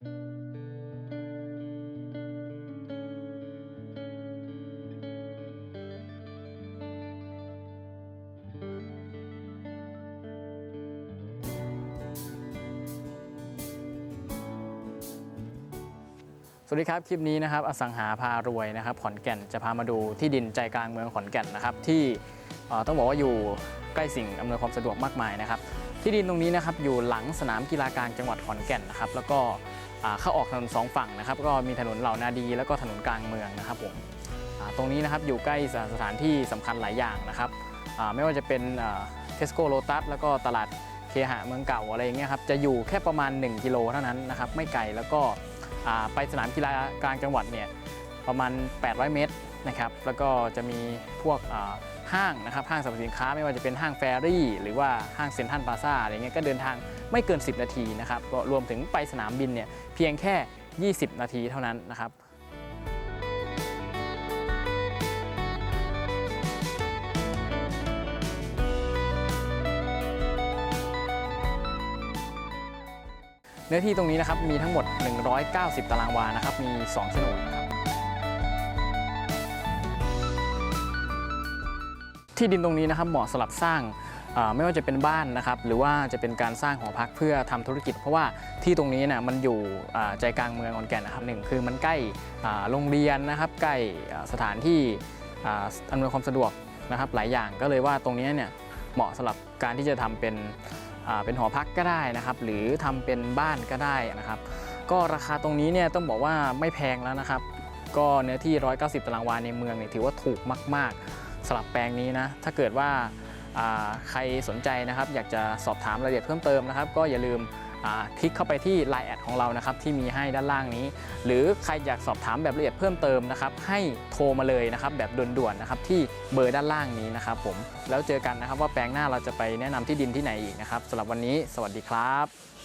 สวัสดีครับ คลิปนี้นะครับอสังหาพารวยนะครับขอนแก่นจะพามาดูที่ดินใจกลางเมืองขอนแก่นนะครับที่ต้องบอกว่าอยู่ใกล้สิ่งอำนวยความสะดวกมากมายนะครับที่ดินตรงนี้นะครับอยู่หลังสนามกีฬากลางจังหวัดขอนแก่นนะครับแล้วก็ เข้าออกถนนสองฝั่งนะครับก็มีถนนเหล่านาดี แล้วก็ถนนกลางเมืองนะครับผมตรงนี้นะครับอยู่ใกล้สถานที่สำคัญหลายอย่างนะครับไม่ว่าจะเป็นเทสโก้โลตัสแล้วก็ตลาดเคหะเมืองเก่าอะไรอย่างเงี้ยครับจะอยู่แค่ประมาณ 1 กิโลเท่านั้นนะครับไม่ไกลแล้วก็ไปสนามกีฬากลางจังหวัดเนี่ยประมาณ 800 เมตร นะครับแล้วก็จะมีพวกห้างนะครับห้างสรรพสินค้าไม่ว่าจะเป็นห้างแฟรี่ หรือว่าห้างเซ็นทรัลพาซ่าอะไรเงี้ยก็เดินทางไม่เกิน 10 นาทีนะครับรวมถึงไปสนามบินเนี่ยเพียงแค่ 20 นาทีเท่านั้นนะครับเนื้อที่ตรงนี้นะครับมีทั้งหมด 190 ตารางวานะครับมี 2 โฉนด ที่ดินตรงนี้นะครับเหมาะสำหรับสร้างไม่ว่าจะเป็นบ้านนะครับหรือว่าจะเป็นการสร้างหอพักเพื่อทำธุรกิจ เพราะว่าที่ตรงนี้นะมันอยู่ใจกลางเมืองขอนแก่นนะครับหนึ่งคือมันใกล้โรงเรียนนะครับใกล้สถานที่อำนวยความสะดวกนะครับหลายอย่างก็เลยว่าตรงนี้เนี่ยเหมาะสำหรับการที่จะทำเป็นเป็นหอพักก็ได้นะครับ หรือทำเป็นบ้านก็ได้นะครับ ก็ราคาตรงนี้เนี่ยต้องบอกว่าไม่แพงแล้วนะครับ ก็เนื้อที่ 190 ตารางวาในเมืองเนี่ยถือว่าถูกมาก ๆ สำหรับแปลงนี้นะ ถ้าเกิดว่าใครสนใจนะครับ อยากจะสอบถามรายละเอียดเพิ่มเติมนะครับ ก็อย่าลืมคลิกเข้าไปที่ Line แอดของเรานะครับที่มีให้ด้านล่างนี้ หรือใครอยากสอบถามแบบละเอียดเพิ่มเติมนะครับ ให้โทรมาเลยนะครับ แบบด่วนๆนะครับที่เบอร์ด้านล่างนี้นะครับผมแล้วเจอกันนะครับว่าแปลงหน้าเราจะไปแนะนำที่ดินที่ไหนอีกนะครับสำหรับวันนี้ สวัสดีครับ